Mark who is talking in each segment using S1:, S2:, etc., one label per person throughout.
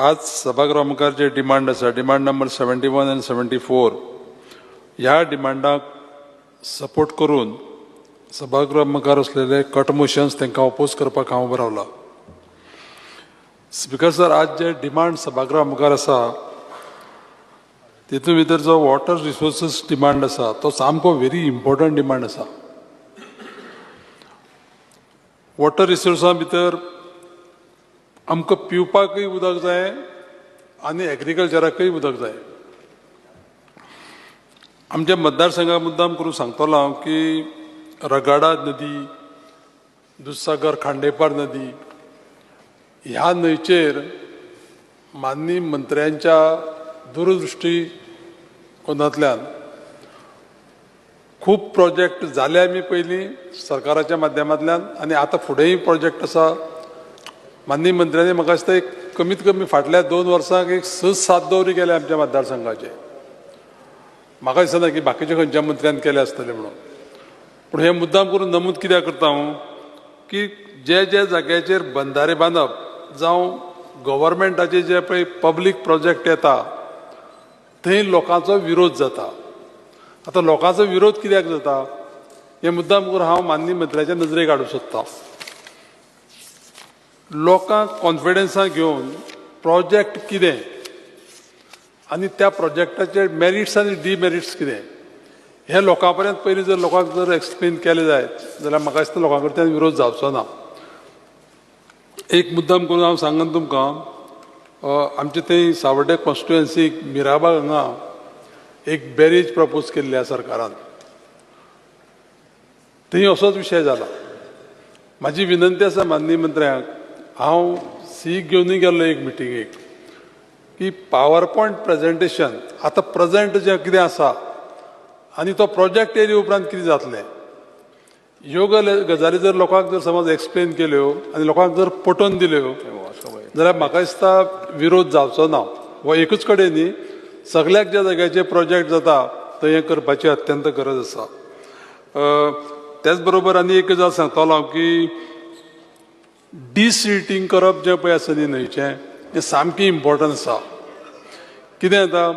S1: आज सभागृहा मुखार जे डिमांड आसा डिमांड नंबर सेवेंटी वन आनी सेवेंटी फोर ह्या डिमांडाक सपोर्ट करून सभागृहा मुखार असलेले कट मोशन्स तांकां ऑपोज करपाक हांव उबो रावला. स्पिकर सर आज जे डिमांड सभागृहा मुखार आसा तितून भितर जो वॉटर रिसोर्सीस डिमांड आसा तो सामको व्हेरी इम्पॉर्टंट डिमांड आसा वॉटर रिसोर्सा भितर आमकां पिवपाकय उदक जाय आनी एग्रीकल्चराकय उदक जाय आमच्या मतदारसंघा मुद्दाम करून सांगतलो हांव की रगाडा नदी दुधसागर खांडेपार नदी ह्या न्हंयचेर माननीय मंत्र्यांच्या दूरदृश्टी कोनांतल्यान खूब प्रोजेक्ट जाले आमी पयलीं सरकाराच्या माध्यमांतल्यान आनी आतां फुडेंय प्रोजेक्ट आसा माननीय मंत्र्यांनी म्हाका दिसता एक कमीत कमी फाटल्या दोन वर्सांक एक स सात दौरे केले आमच्या मतदारसंघाचे. म्हाका दिसना की बाकीच्या खंयच्या मंत्र्यान केले आसतले म्हणून. पूण हे मुद्दाम करून नमूद कित्याक करता हांव? की जे जे जाग्याचेर बंधारे बांदप जावं गव्हर्मेंटाचे जे पळय पब्लीक प्रोजेक्ट येता थंय लोकांचो विरोध जाता. आतां लोकांचो विरोध कित्याक जाता? हे मुद्दाम करून हांव माननीय मंत्र्याच्या नजरेक हाडूंक सोदतां. लोकांक कॉन्फिडन्सान घेवन प्रोजेक्ट कितें? आनी त्या प्रोजेक्टाचे मेरिट्स आनी डिमेरिट्स कितें? हे लोकां पर्यंत पयलीं जर लोकांक जर एक्सप्लेन केलें जायत जाल्यार म्हाका दिसता लोकां कडच्यान विरोध जावचो ना. एक मुद्दाम करून हांव सांगन तुमकां. आमचे थंय सावड्डे कॉन्स्टिट्युएन्सीक मिराबाग हांगा एक बॅरेज प्रपोज केल्ली आसा सरकारान. थंय असोच विशय जाला म्हाजी विनंती आसा माननीय मंत्र्याक हांव सी घेवनूय गेल्लो एक मिटिंगेक की पावर पॉयंट प्रेजेंटेशन आतां प्रजेंट जें कितें आसा आनी तो प्रोजेक्ट येयले उपरांत कितें जातलें. ह्यो गल- गजाली जर लोकांक जर समज एक्सप्लेन केल्यो आनी लोकांक जर पटोवन दिल्यो जाल्यार म्हाका दिसता विरोध जावचो ना. हो एकूच कडेन न्ही सगळ्याक ज्या जाग्याचे प्रोजेक्ट जाता थंय हें करपाची अत्यंत गरज आसा. त्याच बरोबर आनी एक गजाल सांगतलो हांव की डिसिटींग करप जें पळय आसा न्ही न्हंयचें तें सामकें इम्पॉर्टंट आसा. कितें जाता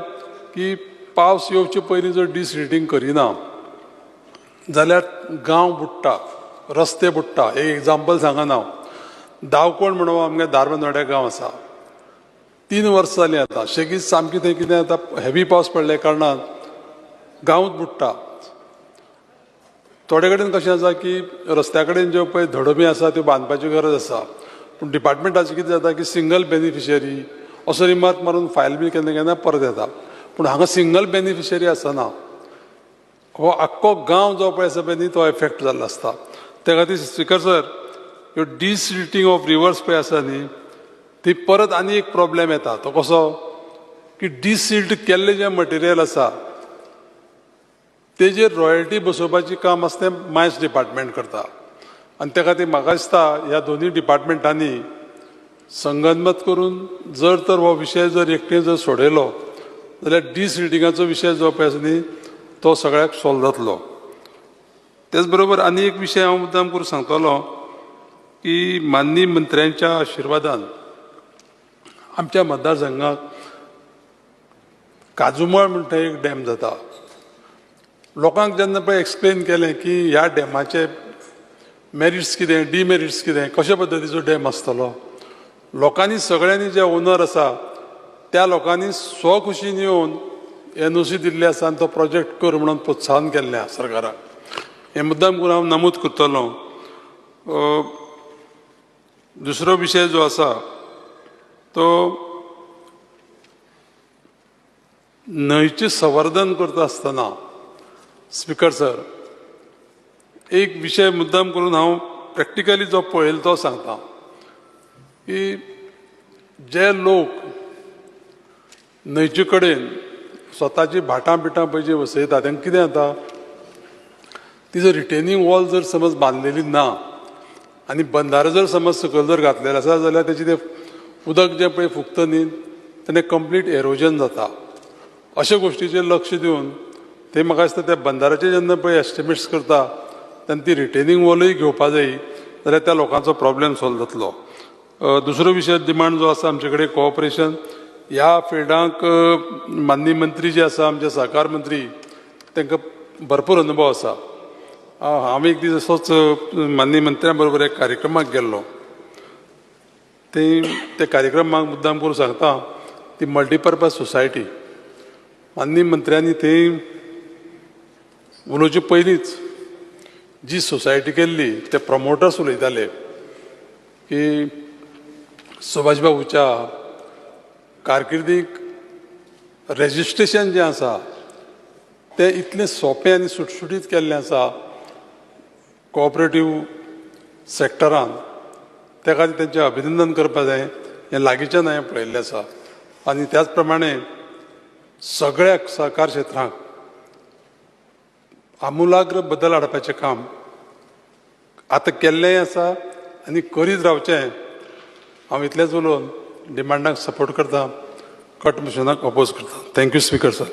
S1: की पावस येवचे पयलीं जर डिसिटींग करिना जाल्यार गांव बुडटा रस्ते बुडटा. एक एग्जाम्पल सांगना हांव दावकोण म्हणून आमगे धारबांदोड्या गांव आसा. तीन वर्सां जालीं आतां. शेगीत सामकी थंय कितें जाता हेवी पावस पडले कारणान गांवूच बुडटा. थोडे कडेन कशें आसा की रस्त्या कडेन ज्यो पळय धडोबी आसा त्यो बांदपाची गरज आसा. पूण डिपार्टमेंटाचें कितें जाता की सिंगल बेनिफिशरी असो रिमार्क मारून फायल बी केन्ना केन्ना परत येता. पूण हांगा सिंगल बेनिफिशरी आसना हो आख्खो गांव जो पळय आसा पळय न्ही तो एफेक्ट जाल्लो आसता. त्या खातीर स्पिकर सर ह्यो डिसिटींग ऑफ रिवर्स पळय आसा न्ही ती परत आनी एक प्रॉब्लेम येता. तो कसो? की डिसिल्ट केल्लें जें मटेरियल आसा तेजेर रॉयल्टी बसोवपाची काम आसा तें मायन्स डिपार्टमेंट करता. आनी ते खातीर म्हाका दिसता ह्या दोनी डिपार्टमेंटांनी संगनमत करून जर तर हो विशय जर एकटें जर सोडयलो जाल्यार डिसिल्टिंगाचो विशय जो पळय आसा न्ही तो सगळ्याक सॉल्व जातलो तेच बरोबर आनी एक विशय हांव मुद्दाम करून सांगतलो की माननीय मंत्र्यांच्या आशिर्वादान आमच्या मतदारसंघाक काजुमळ म्हणटा एक डॅम जाता. लोकांक जेन्ना पळय एक्सप्लेन केलें की ह्या डॅमाचे मेरिट्स कितें डिमेरिट्स कितें कशे पद्दतीचो डॅम आसतलो लोकांनी सगळ्यांनी जे ओनर आसा त्या लोकांनी स्वखुशीन येवन एन ओ सी दिल्ली आसा आनी तो प्रोजेक्ट कर म्हणून प्रोत्साहन केल्लें आसा सरकाराक. हें मुद्दाम करून हांव नमूद करतलो. दुसरो विशय जो आसा तो न्हंयचें संवर्धन करता आसतना स्पिकर सर एक विशय मुद्दाम करून हांव प्रॅक्टिकली जो पळयलो तो सांगता. की जे लोक न्हंयचे कडेन स्वताची भाटां बिटां पळय जी वसयता तांकां कितें जाता तिजो रिटेनिंग वॉल जर समज बांदलेली ना आनी बंधारो जर समज सकयल जर घातलेलो आसा जाल्यार तेजें तें उदक जें पळय फुगता न्ही तेन्ना कंप्लीट एरोजन जाता. अशा गोश्टीचेर लक्ष दिवन ते म्हाका दिसता त्या बंदाराचे जेन्ना पळय एस्टिमेट्स करता तेन्ना ती रिटेनिंग वॉलूय घेवपा जायी जाल्यार त्या लोकांचो प्रॉब्लेम सॉल्व जातलो. दुसरो विशय डिमांड जो आसा आमचे कडेन कॉपरेशन ह्या फिल्डांक माननीय मंत्री जे आसा आमचे सहकार मंत्री तांकां भरपूर अनुभव आसा हांव एक दीस असोच माननीय मंत्र्या बरोबर एक कार्यक्रमाक गेल्लो. ते ते कार्यक्रमाक मुद्दाम करून सांगता ती मल्टीपर्पज सोसायटी माननीय मंत्र्यांनी थंय उलोवचे पयलींच जी सोसायटी केल्ली ते प्रमोटर्स उलयताले की सुभाष बाबूच्या कारकिर्दीक रेजिस्ट्रेशन जें आसा तें इतलें सोंपें आनी सुटसुटीत केल्लें आसा कोऑपरेटीव सॅक्टरान त्या खातीर तेंचें अभिनंदन करपा जाय हें लागींच्यान हांवें पळयल्लें आसा. आनी त्याच प्रमाणे सगळ्या सहकार क्षेत्रांक आमुलाग्र बदल हाडपाचें काम आतां केल्लेंय आसा आनी करीत रावचें हांव इतलेंच उलोवन डिमांडाक सपोर्ट करता कट मिशनाक अपोज करता थँक्यू स्पिकर सर